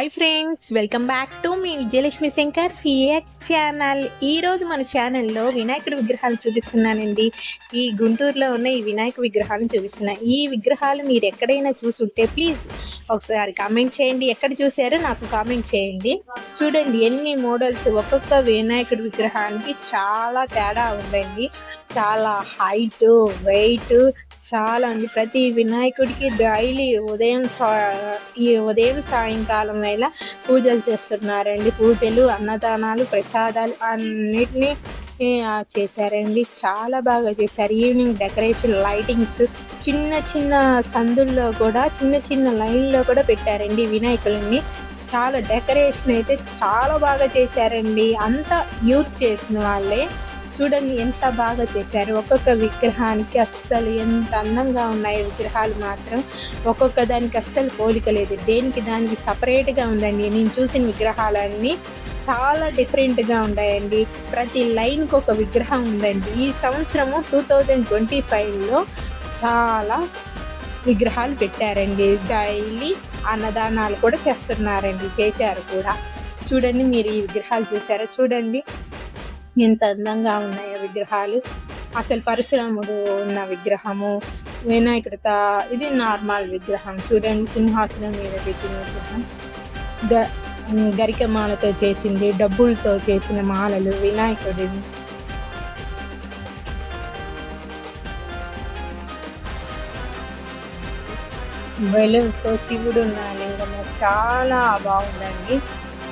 Hi friends, welcome back to me Vijayalakshmi Shankar C X channel. ఈరోజు మన ఛానల్లో వినాయకుడి విగ్రహాలు చూపిస్తున్నానండి. ఈ గుంటూరులో ఉన్న ఈ వినాయక విగ్రహాలను చూపిస్తున్నా. ఈ విగ్రహాలు మీరు ఎక్కడైనా చూసుంటే ప్లీజ్ ఒకసారి కామెంట్ చేయండి. ఎక్కడ చూసారో నాకు కామెంట్ చేయండి. చూడండి ఎన్ని మోడల్స్ ఒక్కొక్క వినాయకుడి విగ్రహానికి చాలా తేడా ఉందండి. చాలా హైట్ వెయిట్ చాలా ఉంది. ప్రతి వినాయకుడికి డైలీ ఉదయం ఈ ఉదయం సాయంకాలం వేళ పూజలు చేస్తున్నారు. చేశారండి. పూజలు అన్నదానాలు ప్రసాదాలు అన్నిటినీ చేశారండి. చాలా బాగా చేశారు. ఈవినింగ్ డెకరేషన్ లైటింగ్స్ చిన్న చిన్న సందుల్లో కూడా చిన్న చిన్న లైన్లో కూడా పెట్టారండి వినాయకులని చాలా డెకరేషన్ అయితే చాలా బాగా చేశారండి. అంతా యూత్ చేసిన వాళ్ళే. చూడండి ఎంత బాగా చేశారు. ఒక్కొక్క విగ్రహానికి అస్సలు ఎంత అందంగా ఉన్నాయి విగ్రహాలు మాత్రం. ఒక్కొక్క దానికి అస్సలు పోలిక లేదు. దేనికి దానికి సపరేట్గా ఉందండి. నేను చూసిన విగ్రహాలన్నీ చాలా డిఫరెంట్గా ఉన్నాయండి. ప్రతి లైన్కి ఒక విగ్రహం ఉందండి. ఈ సంవత్సరము టూ థౌజండ్ ట్వంటీ ఫైవ్లో చాలా విగ్రహాలు పెట్టారండి. డైలీ అన్నదానాలు కూడా చేస్తున్నారండి. చేశారు కూడా. చూడండి మీరు ఈ విగ్రహాలు చూసారా చూడండి. ఎంత అందంగా ఉన్నాయో విగ్రహాలు. అసలు పరశురాముడు ఉన్న విగ్రహము వినాయకుడి తా- ఇది నార్మల్ విగ్రహం. చూడండి సింహాసనం మీద పెట్టిన విగ్రహం. గ గరిక మాలతో చేసింది డబ్బులతో చేసిన మాలలు వినాయకుడి. బెలూన్తో శివుడు ఉన్న లింగము చాలా బాగుందండి.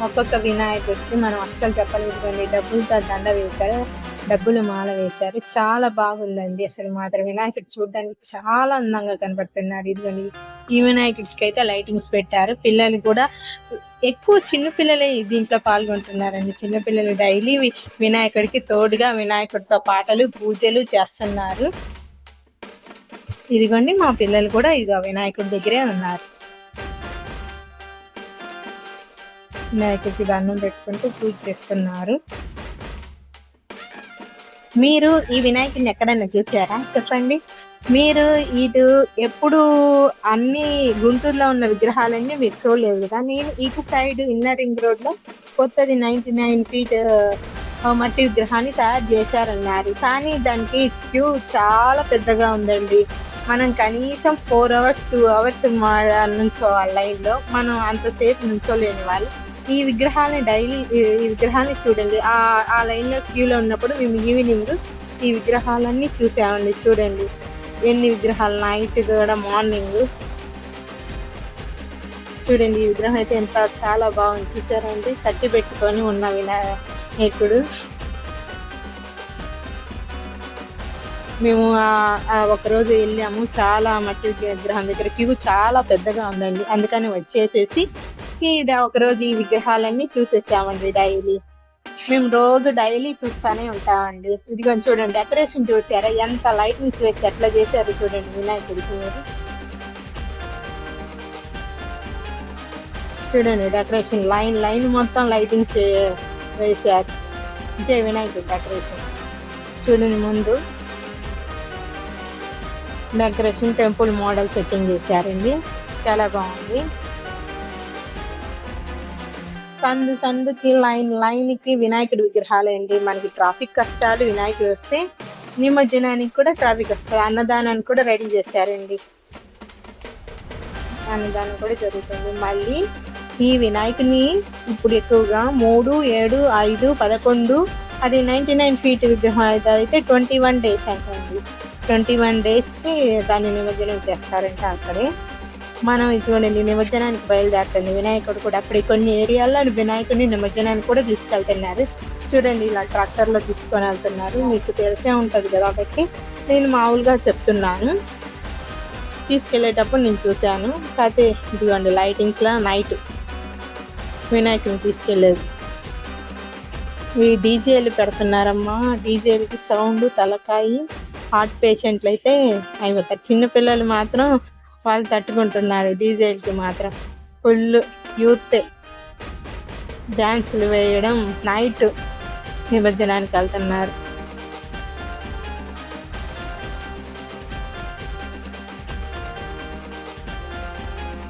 ఒక్కొక్క వినాయకుడికి మనం అస్సలు చెప్పలేదు కానీ డబ్బులతో దండ వేశారు. డబ్బులు మాల వేశారు. చాలా బాగుందండి. అసలు మాత్రం వినాయకుడు చూడడానికి చాలా అందంగా కనపడుతున్నాడు ఇదిగోండి. ఈ వినాయకుడికి అయితే లైటింగ్స్ పెట్టారు. పిల్లలు కూడా ఎక్కువ చిన్న పిల్లలే దీంట్లో పాల్గొంటున్నారండి. చిన్నపిల్లలు డైలీ వినాయకుడికి తోడుగా వినాయకుడితో పాటలు పూజలు చేస్తున్నారు. ఇదిగోండి మా పిల్లలు కూడా ఇదిగో వినాయకుడి దగ్గరే ఉన్నారు. వినాయకుడికి దండం పెట్టుకుంటూ పూజ చేస్తున్నారు. మీరు ఈ వినాయకుడిని ఎక్కడైనా చూసారా? చెప్పండి. మీరు ఇటు ఎప్పుడు అన్ని గుంటూరులో ఉన్న విగ్రహాలన్నీ మీరు చూడలేదు కదా? నేను ఇటు సైడ్ ఇన్నర్ రింగ్ రోడ్లో కొత్తది నైన్టీ నైన్ ఫీట్ మట్టి విగ్రహాన్ని తయారు చేశారన్నారు. కానీ దానికి క్యూ చాలా పెద్దగా ఉందండి. మనం కనీసం ఫోర్ అవర్స్ టూ అవర్స్ నుంచోవాలి లైన్లో మనం అంతసేపు నుంచోలేని వాళ్ళు. ఈ విగ్రహాన్ని డైలీ ఈ విగ్రహాన్ని చూడండి. ఆ ఆ లైన్లో క్యూలో ఉన్నప్పుడు మేము ఈవినింగ్ ఈ విగ్రహాలన్నీ చూసామండి. చూడండి. ఎన్ని విగ్రహాలు? నైట్ కూడా మార్నింగ్. చూడండి ఈ విగ్రహం అయితే ఎంత చాలా బాగుంది. చూసారండి కత్తి పెట్టుకొని ఉన్న వినాయకుడు. మేము ఒకరోజు ఒక రోజు వెళ్ళాము. చాలా మట్టి విగ్రహం దగ్గర. క్యూ చాలా పెద్దగా ఉందండి. అందుకని వచ్చేసేసి ఈడ ఒక రోజు ఈ విగ్రహాలన్నీ చూసేసామండి డైలీ. మేము రోజు డైలీ చూస్తానే ఉంటామండి. ఇదిగో చూడండి డెకరేషన్ చూసారా? ఎంత లైటింగ్స్ వేసి ఎట్లా చేశారు చూడండి వినాయకుడికి మీరు చూడండి డెకరేషన్ లైన్ లైన్ మొత్తం లైటింగ్స్ వేశారు. ఇదే వినాయకుడి డెకరేషన్. చూడండి ముందు. డెకరేషన్ టెంపుల్ మోడల్ సెట్టింగ్ చేశారండి. చాలా బాగుంది. సందు సందుకి లైన్ లైన్కి వినాయకుడి విగ్రహాలు అండి. మనకి ట్రాఫిక్ కష్టాలు వినాయకుడు వస్తే నిమజ్జనానికి కూడా ట్రాఫిక్ కష్టాలు అన్నదానానికి కూడా రెడీ చేశారండి. అన్నదానం కూడా జరుగుతుంది. మళ్ళీ ఈ వినాయకుని ఇప్పుడు ఎక్కువగా మూడు ఏడు ఐదు పదకొండు అది నైంటీ నైన్ ఫీట్ విగ్రహం అయితే అయితే ట్వంటీ వన్ డేస్ అంటండి. ట్వంటీ వన్ డేస్కి దాన్ని నిమజ్జనం చేస్తారంట అక్కడే. మనం ఇది చూడండి నిమజ్జనానికి బయలుదేరుతుంది. వినాయకుడు కూడా అక్కడ కొన్ని ఏరియాల్లో వినాయకుడిని నిమజ్జనానికి కూడా తీసుకెళ్తున్నారు. చూడండి ఇలా ట్రాక్టర్లో తీసుకొని వెళ్తున్నారు. మీకు తెలిసే ఉంటుంది కదా కాబట్టి నేను మామూలుగా చెప్తున్నాను. తీసుకెళ్ళేటప్పుడు నేను చూశాను. కాకపోతే ఇదిగోండి లైటింగ్స్లో నైట్ వినాయకుడిని తీసుకెళ్ళేది. ఈ డీజేలు పెడుతున్నారమ్మా. డీజేలకి సౌండ్ తలకాయి. హార్ట్ పేషెంట్లు అయితే అయిపోతారు చిన్నపిల్లలు మాత్రం వాళ్ళు తట్టుకుంటున్నారు డీజేలకి మాత్రం. ఫుల్ యూత్ డ్యాన్సులు వేయడం నైట్ నిమజ్జనానికి వెళ్తున్నారు.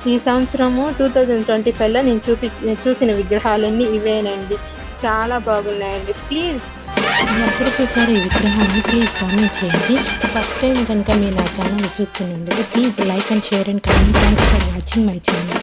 ఈ సంవత్సరము టూ థౌజండ్ ట్వంటీ ఫైవ్లో నేను చూపించి చూసిన విగ్రహాలన్నీ ఇవేనండి. చాలా బాగున్నాయండి. ప్లీజ్ ఎప్పుడు చూసారు ఈ విగ్రహాన్ని. ప్లీజ్ కామెంట్ చేయండి. ఫస్ట్ టైం కనుక మీరు నా channel చూస్తున్నందుకు please like and share and comment thanks for watching my channel